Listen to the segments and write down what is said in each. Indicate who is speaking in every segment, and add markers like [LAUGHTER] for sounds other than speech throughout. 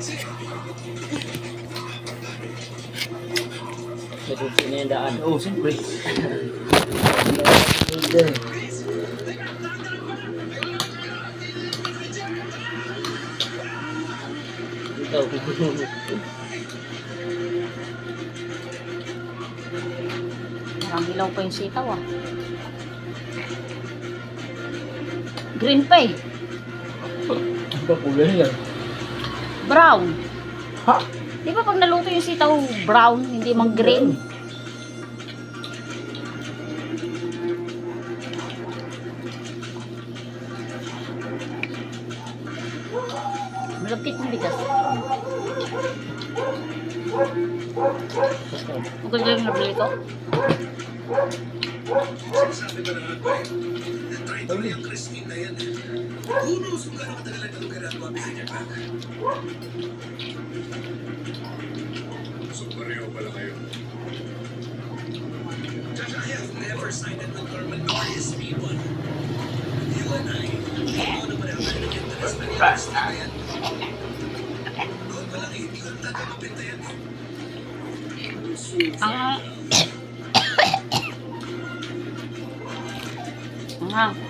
Speaker 1: May susi na yung daan.
Speaker 2: Oo, siyempre.
Speaker 1: Ito.
Speaker 3: Parang hilaw pa yung sitaw ah. Green pa eh.
Speaker 2: Ba kulay yan?
Speaker 3: Brown.
Speaker 2: Ha?
Speaker 3: Di ba pag naluto yung sitaw brown, hindi mang green? Malapit ng bigas. Ang ganda yung nabili ko. Ang... Ang...
Speaker 2: Yan, kain ng dalawa.
Speaker 3: Manghang. Ba yan, mahirap sana. Hindi mo ako makakain ng marami.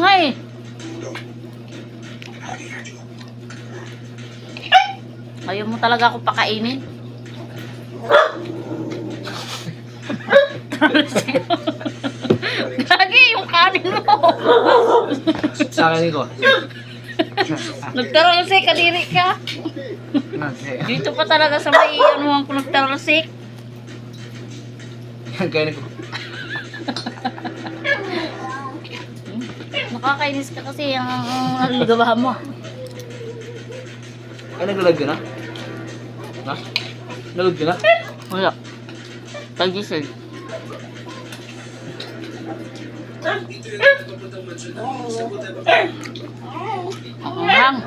Speaker 3: nga eh. Ayaw mo talaga ako pakainin. [LAUGHS] Gagi, yung kanin mo.
Speaker 2: Sa akin ko.
Speaker 3: Nagtarosik, kadiri ka. Dito pa talaga sa may ano ko nagtarosik.
Speaker 2: Yan, kain ko.
Speaker 3: Nakakainis ka kasi ang ang ligabahan mo.
Speaker 2: Ay, naglalag ka na? Ha? Naglag ka na?
Speaker 3: Wala. Giselle. Ang hang.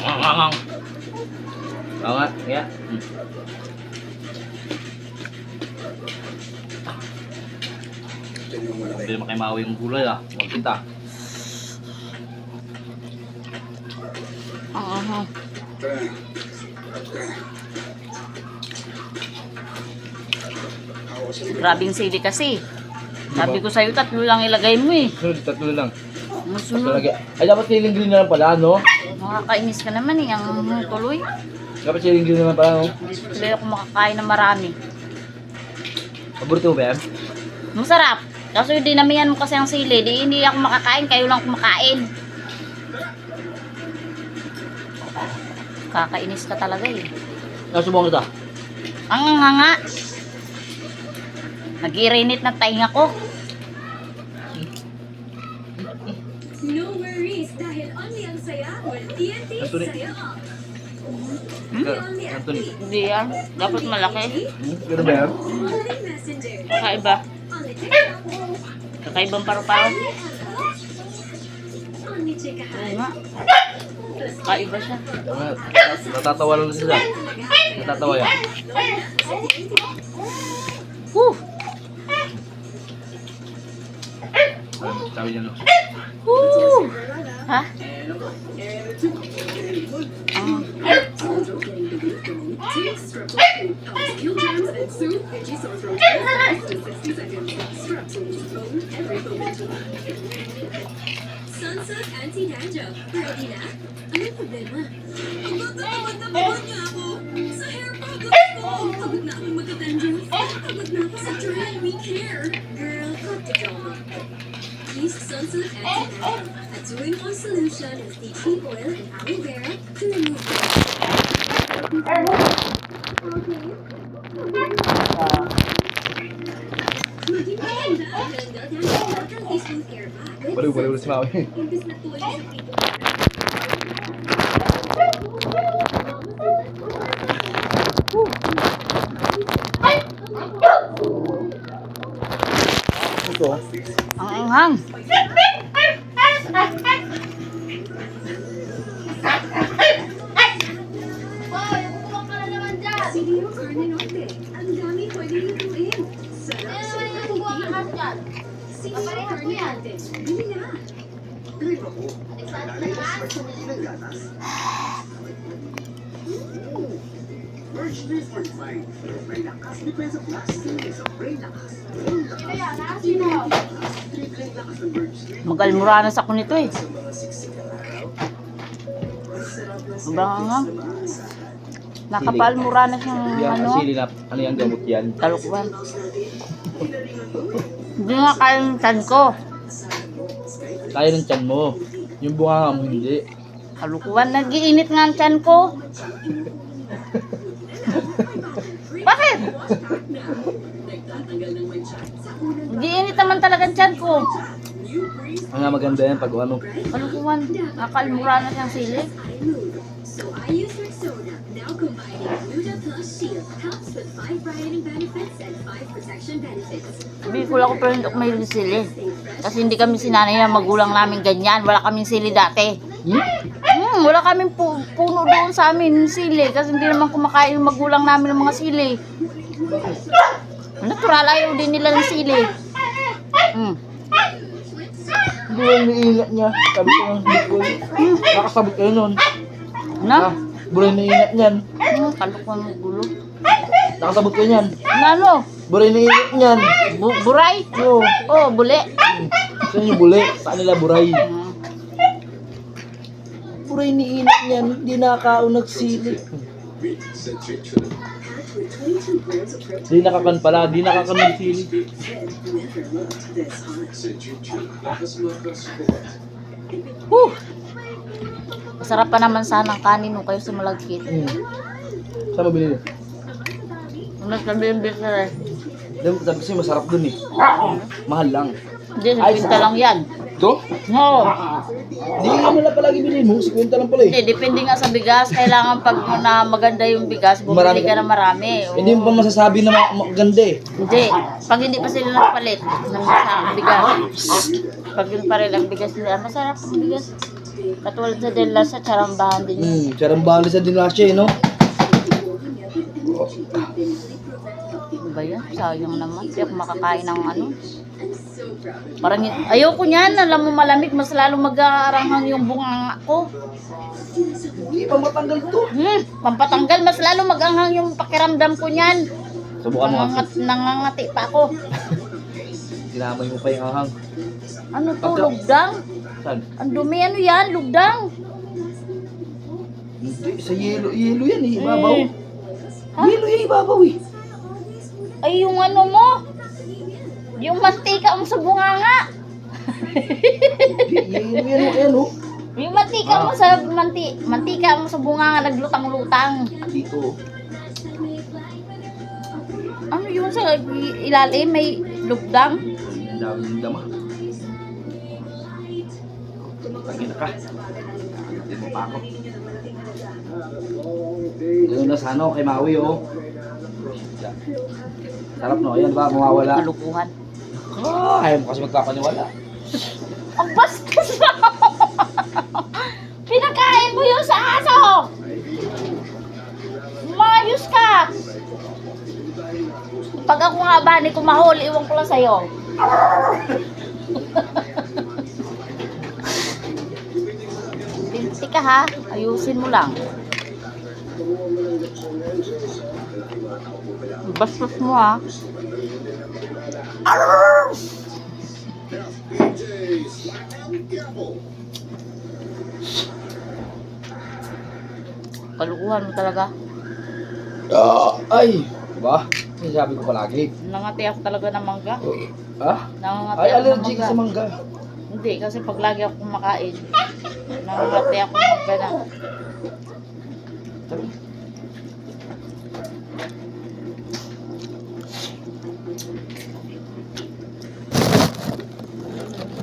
Speaker 2: Ang ang Oo kaya. Hmm. Hindi makimawi yung gulay ah. Huwag kita.
Speaker 3: Ang hang. Grabing sili kasi. Sabi ko sa'yo, tatlo lang ilagay mo eh.
Speaker 2: Tatlo lang.
Speaker 3: Masunod.
Speaker 2: Ay, dapat siling green na lang pala, no?
Speaker 3: Nakakainis ka naman eh. Ang tuloy.
Speaker 2: Dapat siling green na lang pala, no?
Speaker 3: Tuloy ako makakain ng marami.
Speaker 2: Paborito mo ba yan?
Speaker 3: Masarap. Kaso yung dinamihan mo kasi ang sili, di hindi ako makakain, kayo lang kumakain. Kakainis ka talaga eh.
Speaker 2: Nasubong kita.
Speaker 3: Ang nga nga. Nag-irinit na tainga ko.
Speaker 4: No worries dahil only ang saya with TNT. Saya
Speaker 3: Hindi yan. Dapat malaki.
Speaker 2: Hmm? Gano'n ba yan?
Speaker 4: Only Messenger.
Speaker 3: Kakaiba.
Speaker 4: Only TikTok.
Speaker 3: Kakaibang paru-paro.
Speaker 4: Only Apple. Only
Speaker 3: Oo
Speaker 4: Chikahan.
Speaker 3: nga. Kakaiba siya.
Speaker 2: Tama. Natatawa lang sila. Natatawa yan.
Speaker 3: Woo!
Speaker 2: Sabi- Sabi niya, no?
Speaker 3: Woo! Ha?
Speaker 4: Kill germs and soon itchy sore throat. Less than 60 seconds. Strep bone every moment. Sunsilk Anti-Dandruff. Ready na? Anong problema? Ang tatamad na pagod niya ako. Sa hair product ko. Pagod na akong magka-dandruff. Pagod na ako sa dry and weak hair. Girl, cut the drama. Use Sunsilk Anti-Dandruff. A two-in-one solution with tea tree oil and aloe vera to remove
Speaker 2: Baliw, baliw na si Maui.
Speaker 4: Norte. Bili na.
Speaker 3: Magalmuranas ako nito eh. Sobrang anghang. Nakapalmuranas yung
Speaker 2: Yan,
Speaker 3: ano,
Speaker 2: sili na. Ano yung gamot yan?
Speaker 3: talukwan. Hindi nga kaya yung tan ko.
Speaker 2: Kaya ng tiyan mo. Yung bunga mo hindi.
Speaker 3: Kalukuhan, nagiinit nga ang tiyan ko. [LAUGHS] Bakit? Nagiinit naman talaga ang tiyan ko.
Speaker 2: Ang nga maganda yan pag ano.
Speaker 3: Kalukuhan, nakalmura na siyang sili.
Speaker 4: So I use Rexona. Now combining Gluta Plus Shield
Speaker 3: lang ko pero hindi ako may sili. Kasi hindi kami sinanay na magulang namin ganyan. Wala kaming sili dati. Hmm, wala kaming pu- puno doon sa amin ng sili. Kasi hindi naman kumakain yung magulang namin ng mga sili. Natural, ayaw din nila ng sili. Hmm.
Speaker 2: Hindi yung niingat niya. Sabi ko ng likod. Nakasabot kayo nun.
Speaker 3: Na?
Speaker 2: Ah, buray na ingat niyan.
Speaker 3: Hmm, kalukuhan ng gulo.
Speaker 2: Nakasabot kayo niyan.
Speaker 3: Na ano?
Speaker 2: Buray na ingat niyan.
Speaker 3: Bu- buray?
Speaker 2: Oo.
Speaker 3: Oh, buli.
Speaker 2: Saan yung buli? Saan nila buray?
Speaker 3: Hmm.
Speaker 2: Buray ni ingat niyan. Hindi nakakaon nagsili. Di nakakan pala. Di nakakan ng sili.
Speaker 3: Huh. Masarap pa naman sana ang kanin no, kayo sa malagkit.
Speaker 2: Hmm. Saan mo binili?
Speaker 3: Mas kabimbis na rin.
Speaker 2: Dam, sabi kasi masarap dun eh. Mahal lang.
Speaker 3: Hindi, nagpinta lang yan.
Speaker 2: Ito?
Speaker 3: Oo.
Speaker 2: Di ano lang palagi bilhin mo. 50 lang pala eh.
Speaker 3: Hindi, depende nga sa bigas. Kailangan pag na maganda yung bigas, bumili
Speaker 2: Marami
Speaker 3: ka na marami. Oo.
Speaker 2: Hindi mo pa masasabi na ma- maganda eh.
Speaker 3: Hindi. Pag hindi pa sila nakapalit ng sa bigas. Pag yun pa rin ang bigas nila, masarap ang bigas. Katulad sa Dela sa charambahan din yun.
Speaker 2: Hmm, charambali sa dinasya eh, no?
Speaker 3: Ano ba yan? Sayang naman. Hindi ako makakain ng ano. Parang yun- ayoko niyan. Alam mo malamig, mas lalo mag-aaranghang yung bunganga ko.
Speaker 2: Hindi pa matanggal to.
Speaker 3: Hmm, pampatanggal, mas lalo mag-anghang yung pakiramdam ko niyan.
Speaker 2: Subukan mo nga.
Speaker 3: Nangangat, nangangati pa ako. [LAUGHS]
Speaker 2: Dinamay mo pa yung ahang.
Speaker 3: Ano to,
Speaker 2: Pagka-
Speaker 3: lugdang?
Speaker 2: Saan?
Speaker 3: Ang dumi, ano yan, lugdang?
Speaker 2: Hindi, sa yelo. Yelo yan eh, ibabaw.
Speaker 3: Eh. Ha?
Speaker 2: Yelo yan, ibabaw eh.
Speaker 3: Ay, yung ano mo? Yung mantika mo sa bunganga.
Speaker 2: Yelo yan, ayan oh.
Speaker 3: Yung mantika mo sa manti, mantika mo sa bunganga naglutang-lutang.
Speaker 2: Dito.
Speaker 3: Ano yun sa ilalim may lugdang?
Speaker 2: Ang dama. Tagina ka. Hindi mo pa ako. Doon na sa ano, kay Maui oh. Sarap no, ayan ba, mawawala.
Speaker 3: Kalukuhan.
Speaker 2: Ah, ayaw mo kasi magpapaniwala.
Speaker 3: Ang bastos mo! Pinakain mo yung sa aso! Mayos ka! Pag ako nga ba, ni kumahuli, iwan ko lang sa'yo. Ka ha, ayusin mo lang. Bastos mo ha. Kalukuhan mo talaga.
Speaker 2: Ah, ay, ba? Sinasabi ko palagi.
Speaker 3: Nangati ako talaga ng mangga.
Speaker 2: Ah?
Speaker 3: Nangangati
Speaker 2: Ay,
Speaker 3: ako ng
Speaker 2: allergic ka
Speaker 3: mangga.
Speaker 2: sa mangga.
Speaker 3: Hindi, kasi pag lagi ako kumakain, nangangati ako ng.
Speaker 2: Sabi,